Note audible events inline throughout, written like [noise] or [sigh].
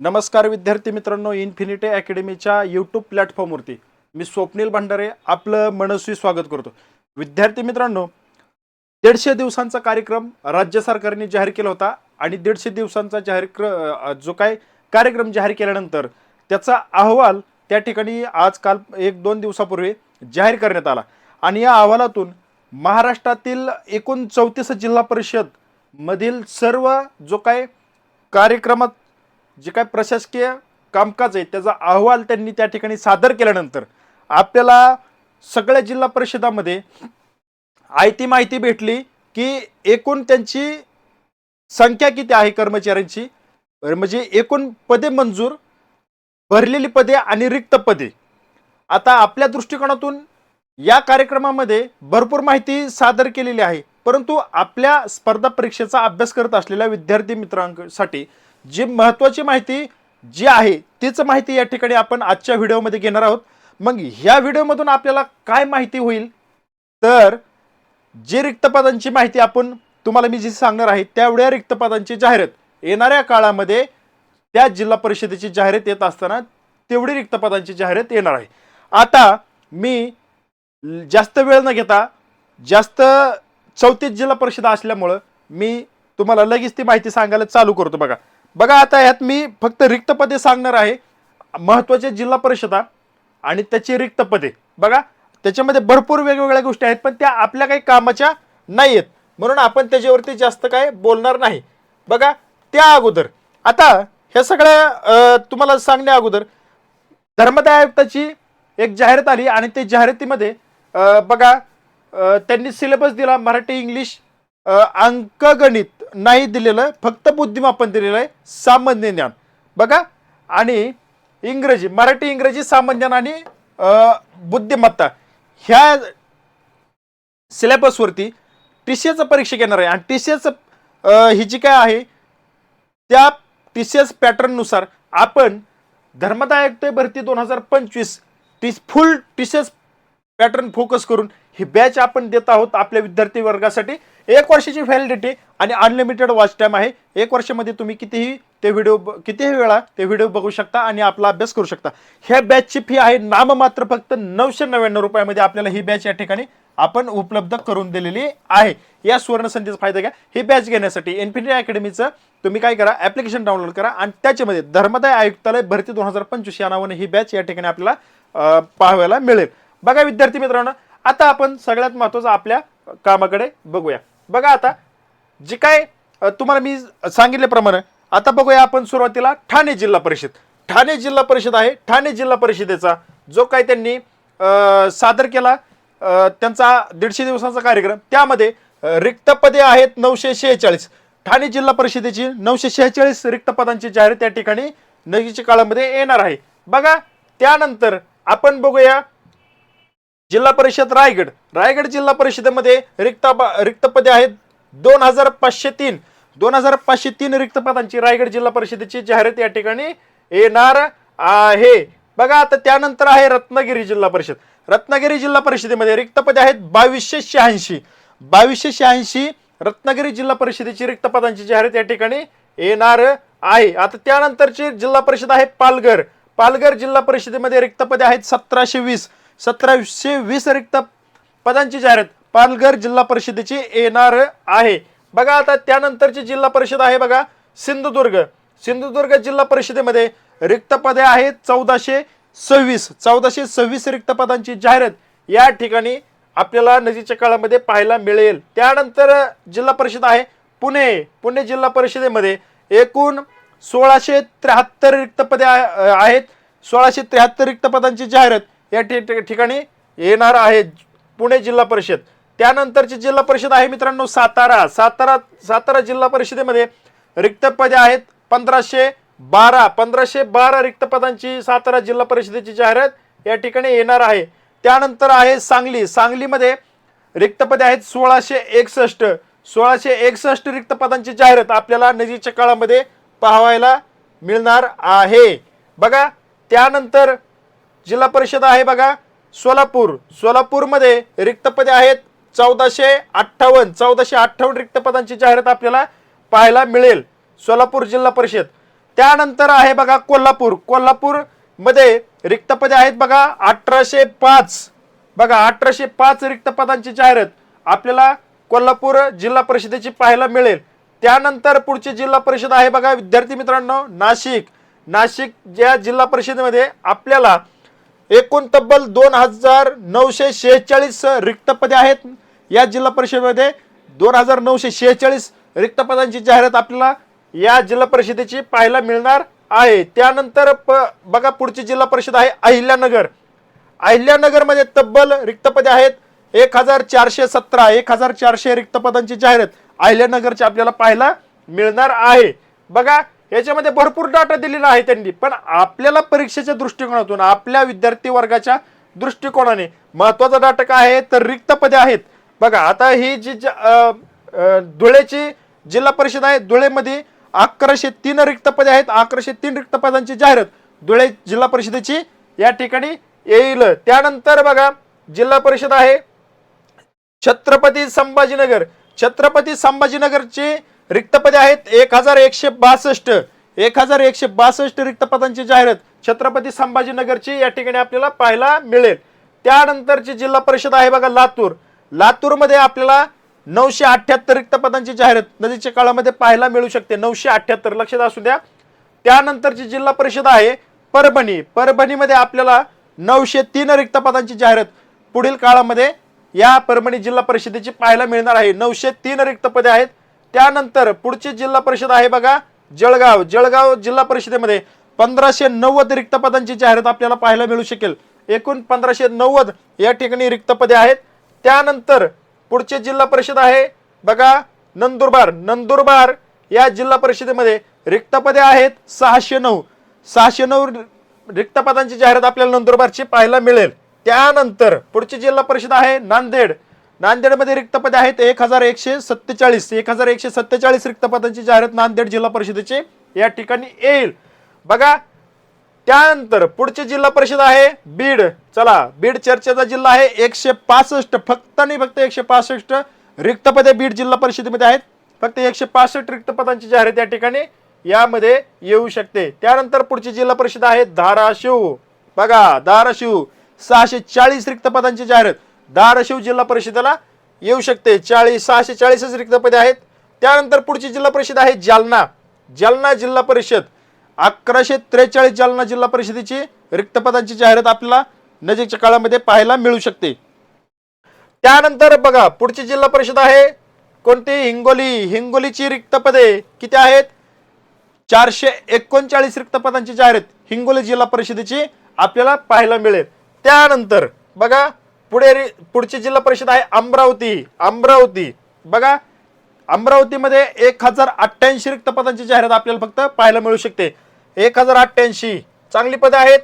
नमस्कार विद्यार्थी मित्रांनो इन्फिनिटी अकॅडमीच्या यूट्यूब प्लॅटफॉर्मवरती मी स्वप्नील भंडारे आपलं मनस्वी स्वागत करतो. विद्यार्थी मित्रांनो दीडशे दिवसांचा कार्यक्रम राज्य सरकारने जाहीर केला होता आणि दीडशे दिवसांचा जाहीर क्र जो काय कार्यक्रम जाहीर केल्यानंतर त्याचा अहवाल त्या ठिकाणी आज काल एक दोन दिवसापूर्वी जाहीर करण्यात आला. आणि या अहवालातून महाराष्ट्रातील एकूण चौतीस जिल्हा परिषद मधील सर्व जो काय कार्यक्रमात जे काय प्रशासकीय कामकाज आहे त्याचा अहवाल त्यांनी त्या ठिकाणी सादर केल्यानंतर आपल्याला सगळ्या जिल्हा परिषदामध्ये आयती माहिती भेटली की एकूण त्यांची संख्या किती आहे कर्मचाऱ्यांची? म्हणजे एकूण पदे मंजूर भरलेली पदे आणि रिक्त पदे. आता आपल्या दृष्टिकोनातून या कार्यक्रमामध्ये भरपूर माहिती सादर केलेली आहे. परंतु आपल्या स्पर्धा परीक्षेचा अभ्यास करत असलेल्या विद्यार्थी मित्रांसाठी जी महत्त्वाची माहिती जी आहे तीच माहिती या ठिकाणी आपण आजच्या व्हिडिओमध्ये घेणार आहोत. मग ह्या व्हिडिओमधून आपल्याला काय माहिती होईल? तर जे रिक्त पदांची माहिती आपण तुम्हाला मी जी सांगणार आहे तेवढ्या रिक्तपदांची जाहिरात. येणाऱ्या काळामध्ये त्या जिल्हा परिषदेची जाहिरात येत असताना तेवढी रिक्तपदांची जाहिरात येणार आहे. आता मी जास्त वेळ न घेता जास्त चौतीस जिल्हा परिषद असल्यामुळं मी तुम्हाला लगेच ती माहिती सांगायला चालू करतो बघा. बघा आता ह्यात मी फक्त रिक्त पदे सांगणार आहे. महत्त्वाच्या जिल्हा परिषदा आणि त्याची रिक्त पदे. बघा त्याच्यामध्ये भरपूर वेगवेगळ्या गोष्टी आहेत पण त्या आपल्या काही कामाच्या नाही आहेत म्हणून आपण त्याच्यावरती जास्त काय बोलणार नाही. बघा त्या अगोदर. आता ह्या सगळ्या तुम्हाला सांगण्या अगोदर धर्मदाय आयुक्ताची एक जाहिरात आली आणि ते जाहिरातीमध्ये बघा त्यांनी सिलेबस दिला मराठी इंग्लिश अंकगणित. नाही दिलेलं आहे फक्त बुद्धिमापन दिलेलं आहे सामान्य ज्ञान. बघा आणि इंग्रजी मराठी इंग्रजी सामान्य ज्ञान आणि बुद्धिमत्ता. ह्या सिलेबसवरती टी सी एचं परीक्षा घेणार आहे. आणि टी सी एचं ही जी काय आहे त्या टी सी एस पॅटर्ननुसार आपण धर्मदायक आयुक्त भरती दोन हजार पंचवीस T full T C S pattern focus करून ही बॅच आपण देत आहोत आपल्या विद्यार्थी वर्गासाठी. एक वर्षाची व्हॅलिडिटी आणि अनलिमिटेड वॉच टाईम आहे. एक वर्षामध्ये तुम्ही कितीही ते व्हिडिओ कितीही वेळा ते व्हिडिओ बघू शकता आणि आपला अभ्यास करू शकता. ह्या बॅचची फी आहे नाममात्र फक्त नऊशे नव्याण्णव रुपयामध्ये आपल्याला ही बॅच या ठिकाणी आपण उपलब्ध करून दिलेली आहे. या सुवर्ण संधीचा फायदा घ्या. ही बॅच घेण्यासाठी इन्फिनिटी अकॅडमीचं तुम्ही काय करा ॲप्लिकेशन डाउनलोड करा आणि त्याच्यामध्ये धर्मदाय आयुक्तालय भरती दोन हजार पंचवीस या नावाने ही बॅच या ठिकाणी आपल्याला पाहायला मिळेल. बघा विद्यार्थी मित्रांनो आता आपण सगळ्यात महत्त्वाचं आपल्या कामाकडे बघूया. बघा आता जे काय तुम्हाला मी सांगितल्याप्रमाणे आता बघूया आपण सुरुवातीला ठाणे जिल्हा परिषद. ठाणे जिल्हा परिषद आहे ठाणे जिल्हा परिषदेचा जो काय त्यांनी सादर केला त्यांचा दीडशे दिवसांचा कार्यक्रम त्यामध्ये रिक्त पदे आहेत नऊशे शेहेचाळीस. ठाणे जिल्हा परिषदेची नऊशे शेहेचाळीस रिक्त पदांची जाहीर त्या ठिकाणी नजीकच्या काळामध्ये येणार आहे. बघा त्यानंतर आपण बघूया जिल्हा परिषद रायगड. रायगड जिल्हा परिषदेमध्ये रिक्त रिक्त पदे आहेत. दोन हजार पाचशे तीन. दोन हजार पाचशे तीन रिक्त पदांची रायगड जिल्हा परिषदेची जाहिरात या ठिकाणी येणार आहे. बघा आता त्यानंतर आहे रत्नागिरी जिल्हा परिषद. रत्नागिरी जिल्हा परिषदेमध्ये रिक्त पदे आहेत बावीसशे शहाऐंशी. बावीसशे शहाऐंशी रत्नागिरी जिल्हा परिषदेची रिक्त पदांची जाहिरात या ठिकाणी येणार आहे. आता त्यानंतरची जिल्हा परिषद आहे पालघर. पालघर जिल्हा परिषदेमध्ये रिक्त पदे आहेत सतराशे वीस. सतराशे वीस रिक्त पदांची जाहिरात पालघर जिल्हा परिषदेची येणार आहे. बघा आता त्यानंतरची जिल्हा परिषद आहे बघा सिंधुदुर्ग. सिंधुदुर्ग जिल्हा परिषदेमध्ये रिक्त पदे आहेत चौदाशे सव्वीस. चौदाशे सव्वीस रिक्त पदांची जाहिरात या ठिकाणी आपल्याला नजीकच्या काळामध्ये पाहायला मिळेल. त्यानंतर जिल्हा परिषद आहे पुणे. पुणे जिल्हा परिषदेमध्ये एकूण सोळाशे त्र्याहत्तर रिक्त पदे आहेत. सोळाशे त्र्याहत्तर रिक्त पदांची जाहिरात या ठि- ठिकाणी येणार आहे पुणे जिल्हा परिषद. त्यानंतरची जिल्हा परिषद आहे मित्रांनो सातारा. सातारा सातारा जिल्हा परिषदेमध्ये रिक्त पदे आहेत पंधराशे बारा. पंधराशे बारा रिक्त पदांची सातारा जिल्हा परिषदेची जाहिरात या ठिकाणी येणार आहे. त्यानंतर आहे सांगली. सांगलीमध्ये रिक्त पदे आहेत सोळाशे एकसष्ट. सोळाशे एकसष्ट रिक्त पदांची जाहिरात आपल्याला नजीकच्या काळामध्ये पाहायला मिळणार आहे. बघा त्यानंतर जिल्हा परिषद आहे बघा. सोलापूर. सोलापूरमध्ये रिक्तपदे आहेत. चौदाशे अठ्ठावन्न चौदाशे अठ्ठावन्न रिक्तपदांची जाहिरात आपल्याला पाहायला मिळेल. सोलापूर जिल्हा परिषद. त्यानंतर आहे बघा कोल्हापूर. कोल्हापूरमध्ये रिक्तपदे आहेत बघा अठराशे पाच. बघा अठराशे पाच रिक्तपदांची जाहिरात आपल्याला कोल्हापूर जिल्हा परिषदेची पाहायला मिळेल. त्यानंतर पुढची जिल्हा परिषद आहे बघा. विद्यार्थी मित्रांनो नाशिक. नाशिक ज्या जिल्हा परिषदेमध्ये आपल्याला एकूण तब्बल दोन हजार नऊशे शेहेचाळीस रिक्त पदे आहेत. या जिल्हा परिषदेमध्ये दोन हजार नऊशे शेहेचाळीस रिक्त पदांची जाहिरात आपल्याला या जिल्हा परिषदेची पाहायला मिळणार आहे. त्यानंतर प बघा पुढची जिल्हा परिषद आहे अहिल्यानगर. अहिल्यानगरमध्ये तब्बल रिक्त पदे आहेत. एक हजार चारशे सतरा एक हजार चारशे रिक्त पदांची जाहिरात अहिल्यानगरची आपल्याला पाहायला मिळणार आहे. बघा याच्यामध्ये भरपूर डाटा दिलेला आहे त्यांनी. पण आपल्याला परीक्षेच्या दृष्टिकोनातून आपल्या विद्यार्थी वर्गाच्या दृष्टिकोनाने महत्त्वाचा डाटा काय आहे? तर रिक्त पदे आहेत. बघा आता ही जी ज- धुळेची जिल्हा परिषद आहे धुळेमध्ये अकराशे तीन रिक्त पदे आहेत. अकराशे तीन रिक्त पदांची जाहिरात धुळे जिल्हा परिषदेची या ठिकाणी येईल. त्यानंतर बघा जिल्हा परिषद आहे छत्रपती संभाजीनगर. छत्रपती संभाजीनगरची रिक्तपदे आहेत. एक हजार एकशे बासष्ट एक हजार एकशे बासष्ट रिक्तपदांची जाहिरात छत्रपती संभाजीनगरची या ठिकाणी आपल्याला पाहायला मिळेल. त्यानंतरची जिल्हा परिषद आहे बघा लातूर. लातूरमध्ये आपल्याला नऊशे अठ्ठ्याहत्तर रिक्तपदांची जाहिरात नदीच्या काळामध्ये पाहायला मिळू शकते. नऊशे अठ्ठ्याहत्तर लक्षात असू द्या. त्यानंतरची जिल्हा परिषद आहे परभणी. परभणीमध्ये आपल्याला नऊशे तीन रिक्तपदांची जाहिरात पुढील काळामध्ये या परभणी जिल्हा परिषदेची पाहायला मिळणार आहे. नऊशे तीन रिक्तपदे आहेत. त्यानंतर पुढची जिल्हा परिषद आहे बघा जळगाव. जळगाव जिल्हा परिषदेमध्ये पंधराशे नव्वद रिक्त पदांची जाहिरात आपल्याला पाहायला मिळू शकेल. एकूण पंधराशे नव्वद या ठिकाणी रिक्त पदे आहेत. त्यानंतर पुढचे जिल्हा परिषद आहे बघा नंदुरबार. नंदुरबार या जिल्हा परिषदेमध्ये रिक्त पदे आहेत सहाशे नऊ. सहाशे नऊ रिक्त पदांची जाहिरात आपल्याला नंदुरबारची पाहायला मिळेल. त्यानंतर पुढची जिल्हा परिषद आहे नांदेड. नांदेडमध्ये रिक्त पदे आहेत एक हजार एकशे सत्तेचाळीस. एक हजार एकशे सत्तेचाळीस रिक्त पदांची जाहिरात नांदेड जिल्हा परिषदेची या ठिकाणी येईल. बघा त्यानंतर पुढची जिल्हा परिषद आहे बीड. चला बीड चर्चेचा जिल्हा आहे एकशे पासष्ट. फक्त आणि फक्त एकशे पासष्ट रिक्त पदे बीड जिल्हा परिषदेमध्ये आहेत. फक्त एकशे पासष्ट रिक्त पदांची जाहिरात या ठिकाणी यामध्ये येऊ शकते. त्यानंतर पुढची जिल्हा परिषद आहे धाराशिव. बघा धाराशिव. सहाशे चाळीस रिक्त पदांची जाहिरात. धाराशिव जिल्हा परिषदेला येऊ शकते. चाळीस सहाशे चाळीसच रिक्त पदे आहेत. त्यानंतर पुढची जिल्हा परिषद आहे जालना. जालना जिल्हा परिषद. अकराशे त्रेचाळीस जालना जिल्हा परिषदेची रिक्त पदांची जाहिरात आपल्याला नजीकच्या काळामध्ये पाहायला मिळू शकते. त्यानंतर बघा पुढची जिल्हा परिषद आहे. कोणती? हिंगोली. हिंगोलीची रिक्त पदे किती आहेत? चारशे एकोणचाळीस रिक्त पदांची जाहिरात हिंगोली जिल्हा परिषदेची आपल्याला पाहायला मिळेल. त्यानंतर बघा पुढे पुढची जिल्हा परिषद आहे अमरावती. अमरावती. बघा अमरावतीमध्ये एक हजार अठ्ठ्याऐंशी रिक्त पदांची जाहिरात आपल्याला फक्त पाहायला मिळू शकते. एक हजार अठ्ठ्याऐंशी चांगली पदे आहेत.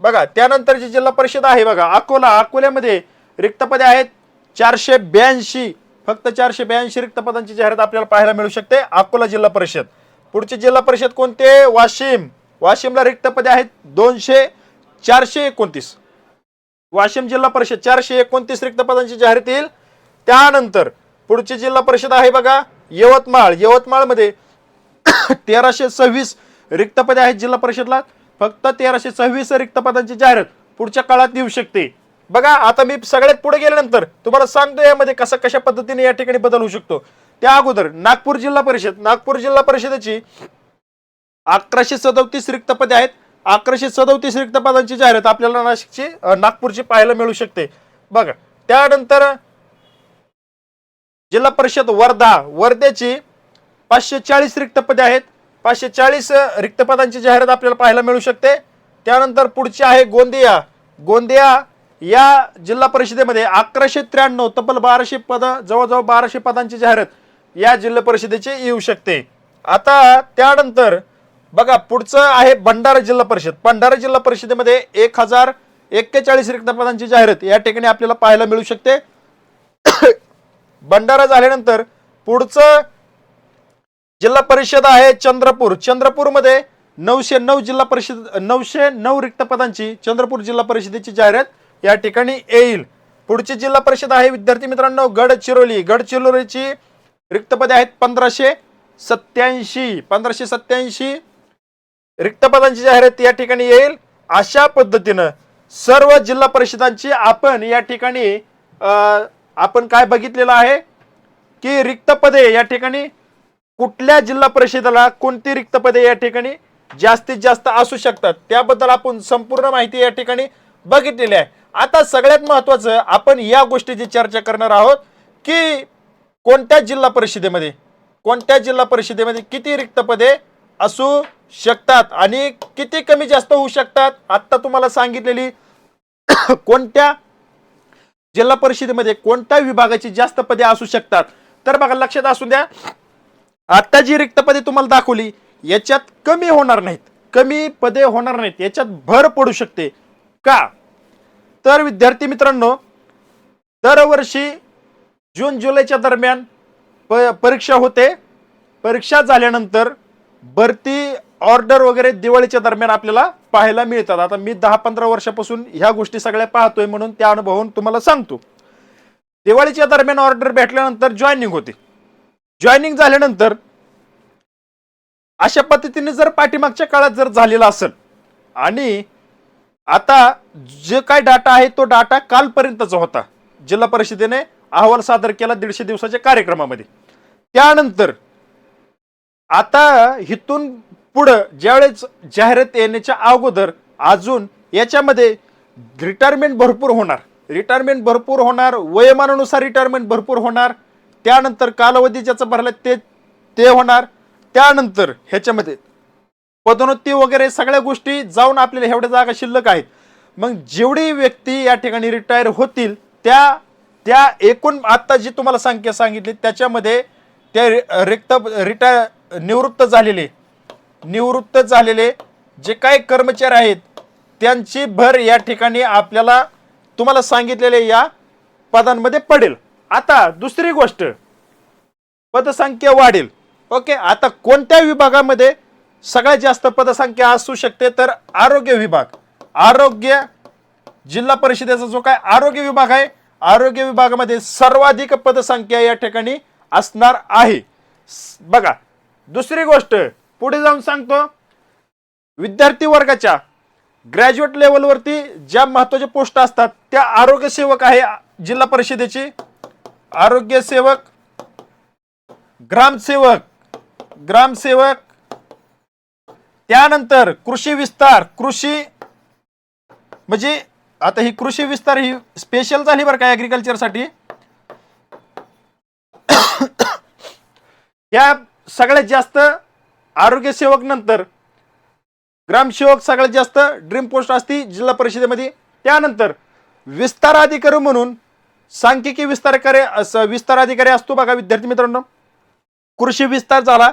बघा त्यानंतरची जिल्हा परिषद आहे बघा अकोला. अकोल्यामध्ये रिक्त पदे आहेत चारशे ब्याऐंशी. फक्त चारशे ब्याऐंशी रिक्त पदांची जाहिरात आपल्याला पाहायला मिळू शकते अकोला जिल्हा परिषद. पुढची जिल्हा परिषद कोणते वाशिम. वाशिमला रिक्त पदे आहेत दोनशे चारशे एकोणतीस. वाशिम जिल्हा परिषद चारशे एकोणतीस रिक्त पदांची जाहिरात येईल. त्यानंतर पुढची जिल्हा परिषद आहे बघा यवतमाळ. यवतमाळमध्ये [coughs] तेराशे सव्वीस रिक्त पदे आहेत जिल्हा परिषदला. फक्त तेराशे सव्वीस रिक्त पदांची जाहिरात पुढच्या काळात येऊ शकते. बघा आता मी सगळ्यात पुढे गेल्यानंतर तुम्हाला सांगतो यामध्ये कसं कशा पद्धतीने या ठिकाणी बदल होऊ शकतो. त्या अगोदर नागपूर जिल्हा परिषद. नागपूर जिल्हा परिषदेची अकराशे सदोतीस रिक्त पदे आहेत. अकराशे सदोतीस रिक्त पदांची जाहिरात आपल्याला नाशिकची नागपूरची पाहायला मिळू शकते. बघा त्यानंतर जिल्हा परिषद वर्धा वर्ध्याची पाचशे चाळीस रिक्त पदे आहेत. पाचशे चाळीस रिक्त पदांची जाहिरात आपल्याला पाहायला मिळू शकते. त्यानंतर पुढची आहे गोंदिया. गोंदिया या जिल्हा परिषदेमध्ये अकराशे त्र्याण्णव तब्बल बाराशे पद जवळजवळ बाराशे पदांची जाहिरात या जिल्हा परिषदेची येऊ शकते. आता त्यानंतर बघा पुढचं आहे भंडारा जिल्हा परिषद. भंडारा जिल्हा परिषदेमध्ये एक हजार एक्केचाळीस रिक्त पदांची जाहिरात या ठिकाणी आपल्याला पाहायला मिळू शकते. भंडारा झाल्यानंतर पुढचं जिल्हा परिषद आहे चंद्रपूर. चंद्रपूरमध्ये नऊशे नऊ जिल्हा परिषद नऊशे नऊ रिक्त पदांची चंद्रपूर जिल्हा परिषदेची जाहिरात या ठिकाणी येईल. पुढची जिल्हा परिषद आहे विद्यार्थी मित्रांनो गडचिरोली. गडचिरोलीची रिक्तपदे आहेत पंधराशे सत्याऐंशी पंधराशे सत्याऐंशी रिक्त पदांची जाहिरात या ठिकाणी येईल. अशा पद्धतीनं सर्व जिल्हा परिषदांची आपण या ठिकाणी आपण काय बघितलेलं आहे? की रिक्त पदे या ठिकाणी कुठल्या जिल्हा परिषदेला कोणती रिक्त पदे या ठिकाणी जास्तीत जास्त असू शकतात? त्याबद्दल आपण संपूर्ण माहिती या ठिकाणी बघितलेली आहे. आता सगळ्यात महत्वाचं आपण या गोष्टीची चर्चा करणार आहोत की कोणत्या जिल्हा परिषदेमध्ये कोणत्या जिल्हा परिषदेमध्ये किती रिक्त पदे असू शकतात आणि किती कमी जास्त होऊ शकतात आत्ता तुम्हाला सांगितलेली [coughs] कोणत्या जिल्हा परिषदेमध्ये कोणत्या विभागाची जास्त पदे असू शकतात? तर बघा लक्षात असू द्या आत्ता जी रिक्त पदे तुम्हाला दाखवली याच्यात कमी होणार नाहीत. कमी पदे होणार नाहीत. याच्यात भर पडू शकते. का? तर विद्यार्थी मित्रांनो दरवर्षी जून जुलैच्या दरम्यान प परीक्षा होते. परीक्षा झाल्यानंतर भरती ऑर्डर वगैरे दिवाळीच्या दरम्यान आपल्याला पाहायला मिळतात. आता मी दहा पंधरा वर्षापासून ह्या गोष्टी सगळ्या पाहतोय म्हणून त्या अनुभवून तुम्हाला सांगतो. दिवाळीच्या दरम्यान ऑर्डर भेटल्यानंतर जॉईनिंग होते. जॉईनिंग झाल्यानंतर अशा पद्धतीने जर पाठीमागच्या काळात जर झालेला असेल आणि आता जे काय डाटा आहे तो डाटा कालपर्यंतचा होता. जिल्हा परिषदेने अहवाल सादर केला दीडशे दिवसाच्या कार्यक्रमामध्ये. त्यानंतर आता हिथून पुढं ज्यावेळेस जाहिरात येण्याच्या अगोदर अजून याच्यामध्ये रिटायरमेंट भरपूर होणार. रिटायरमेंट भरपूर होणार वयमानानुसार रिटायरमेंट भरपूर होणार त्यानंतर कालावधी ज्याचं भरला ते ते होणार त्यानंतर ह्याच्यामध्ये पदोन्नती वगैरे सगळ्या गोष्टी जाऊन आपल्याला एवढ्या जागा शिल्लक आहेत. मग जेवढी व्यक्ती या ठिकाणी रिटायर होतील त्या त्या एकूण आत्ता जी तुम्हाला संख्या सांगितली त्याच्यामध्ये त्या रिक्त रिटायर निवृत्त झालेले निवृत्त झालेले जे काही कर्मचारी आहेत त्यांची भर या ठिकाणी आपल्याला तुम्हाला सांगितलेले या पदांमध्ये पडेल. आता दुसरी गोष्ट पदसंख्या वाढेल. ओके आता कोणत्या विभागामध्ये सगळ्यात जास्त पदसंख्या असू शकते? तर आरोग्य विभाग. आरोग्य जिल्हा परिषदेचा जो काय आरोग्य विभाग आहे आरोग्य विभागामध्ये सर्वाधिक पदसंख्या या ठिकाणी असणार आहे. बघा दुसरी गोष्ट पुढे जाऊन सांगतो. विद्यार्थी वर्गाच्या ग्रॅज्युएट लेवलवरती ज्या महत्त्वाच्या पोस्ट असतात त्या आरोग्य सेवक आहे जिल्हा परिषदेची. आरोग्य सेवक ग्रामसेवक ग्रामसेवक त्यानंतर कृषी विस्तार कृषी म्हणजे आता ही कृषी विस्तार ही स्पेशल झाली बरं का ॲग्रिकल्चरसाठी [coughs] या सगळ्यात जास्त आरोग्य सेवक नंतर ग्रामसेवक सगळ्यात जास्त ड्रीम पोस्ट असती जिल्हा परिषदेमध्ये. त्यानंतर विस्तार अधिकारी म्हणून सांख्यिकी विस्तारकारी असं विस्तार अधिकारी असतो बघा विद्यार्थी मित्रांनो. कृषी विस्तार झाला.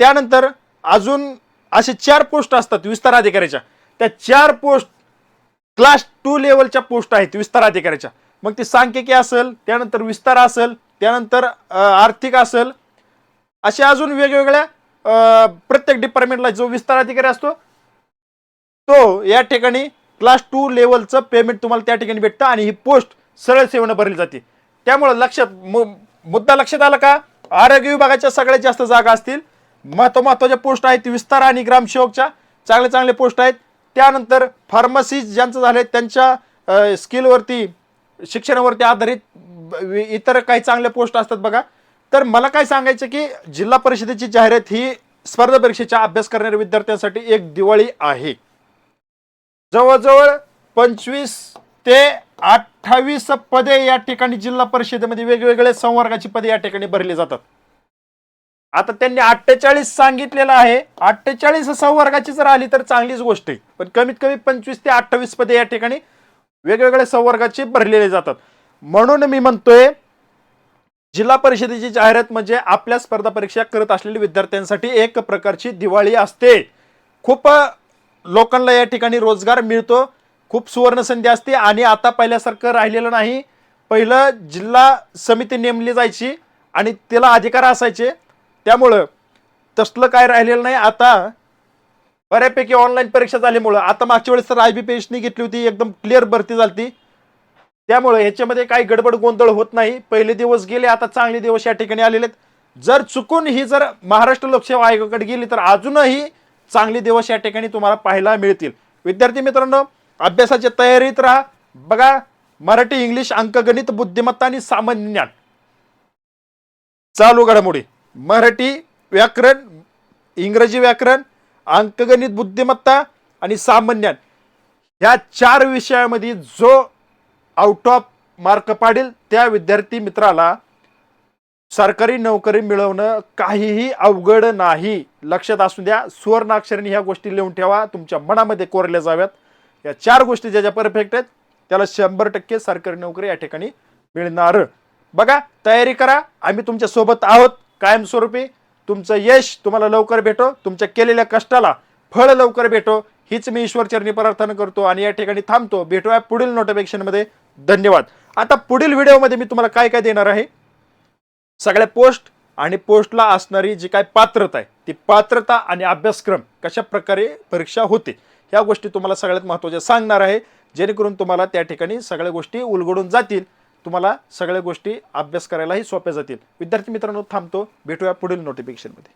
त्यानंतर अजून असे चार पोस्ट असतात विस्तार अधिकाऱ्याच्या. त्या चार पोस्ट क्लास टू लेवलच्या पोस्ट आहेत विस्तार अधिकाऱ्याच्या. मग ती सांख्यिकी असेल त्यानंतर विस्तार असेल त्यानंतर आर्थिक असेल असे अजून वेगवेगळ्या प्रत्येक डिपार्टमेंटला जो विस्तार अधिकारी असतो तो या ठिकाणी क्लास टू लेवलचं पेमेंट तुम्हाला त्या ठिकाणी भेटतं आणि ही पोस्ट सरळ सेवेनं भरली जाते. त्यामुळं लक्षात मुद्दा लक्षात आला का? आरोग्य विभागाच्या सगळ्यात जास्त जागा असतील. महत्त्व महत्त्वाच्या पोस्ट आहेत विस्तार आणि ग्रामसेवकच्या चांगले चांगले पोस्ट आहेत. त्यानंतर फार्मसीज ज्यांचं झाले त्यांच्या स्किलवरती शिक्षणावरती आधारित इतर काही चांगल्या पोस्ट असतात बघा. तर मला काय सांगायचं की जिल्हा परिषदेची जाहिरात ही स्पर्धा परीक्षेचा अभ्यास करणाऱ्या विद्यार्थ्यांसाठी एक दिवाळी आहे. जवळजवळ पंचवीस ते अठ्ठावीस पदे या ठिकाणी जिल्हा परिषदेमध्ये वेगवेगळ्या संवर्गाची पदे या ठिकाणी भरली जातात. आता त्यांनी अठ्ठेचाळीस सांगितलेलं आहे. अठ्ठेचाळीस संवर्गाची जर आली तर चांगलीच गोष्ट आहे. पण कमीत कमी पंचवीस ते अठ्ठावीस पदे या ठिकाणी वेगवेगळ्या संवर्गाची भरलेले जातात. म्हणून मी म्हणतोय जिल्हा परिषदेची जाहिरात म्हणजे आपल्या स्पर्धा परीक्षा करत असलेल्या विद्यार्थ्यांसाठी एक प्रकारची दिवाळी असते. खूप लोकांना या ठिकाणी रोजगार मिळतो. खूप सुवर्ण संधी असते आणि आता पहिल्यासारखं राहिलेलं नाही. पहिलं जिल्हा समिती नेमली जायची आणि त्याला अधिकार असायचे. त्यामुळं तसलं काय राहिलेलं नाही. आता बऱ्यापैकी ऑनलाईन परीक्षा झाल्यामुळं आता मागच्या वेळेस तर आय बी पी घेतली होती एकदम क्लिअर भरती झाली त्यामुळे ह्याच्यामध्ये काही गडबड गोंधळ होत नाही. पहिले दिवस गेले आता चांगले दिवस या ठिकाणी आलेले आहेत. जर चुकून ही जर महाराष्ट्र लोकसेवा आयोगाकडे गेली तर अजूनही चांगले दिवस या ठिकाणी तुम्हाला पाहायला मिळतील. विद्यार्थी मित्रांनो अभ्यासाच्या तयारीत राहा. बघा मराठी इंग्लिश अंकगणित बुद्धिमत्ता आणि सामान्य ज्ञान. चालू घडामोडी. मराठी व्याकरण इंग्रजी व्याकरण अंकगणित बुद्धिमत्ता आणि सामान्य ज्ञान. ह्या चार विषयामध्ये जो आउट ऑफ मार्क पाडेल. त्या विद्यार्थी मित्राला सरकारी नोकरी मिळवणं काहीही अवघड नाही. लक्षात असू द्या सुवर्णाक्षराने ह्या गोष्टी लिहून ठेवा. तुमच्या मनामध्ये कोरल्या जाव्यात. या चार गोष्टी ज्या ज्या परफेक्ट आहेत त्याला शंभर टक्के सरकारी नोकरी या ठिकाणी मिळणार. बघा तयारी करा. आम्ही तुमच्यासोबत आहोत कायमस्वरूपी. तुमचं यश तुम्हाला लवकर भेटो. तुमच्या केलेल्या कष्टाला फळ लवकर भेटो. हीच मी ईश्वरचरणी प्रार्थना करतो आणि या ठिकाणी थांबतो. भेटूया पुढील नोटिफिकेशनमध्ये धन्यवाद. आता पुढील व्हिडिओमध्ये मी तुम्हाला काय काय देणार आहे? सगळ्या पोस्ट आणि पोस्टला असणारी जी काय पात्रता आहे ती पात्रता आणि अभ्यासक्रम कशा प्रकारे परीक्षा होते ह्या गोष्टी तुम्हाला सगळ्यात महत्त्वाच्या सांगणार आहे. जेणेकरून तुम्हाला त्या ठिकाणी सगळ्या गोष्टी उलगडून जातील तुम्हाला सगळ्या गोष्टी अभ्यास करायलाही सोप्या जातील. विद्यार्थी मित्रांनो थांबतो. भेटूया पुढील नोटिफिकेशनमध्ये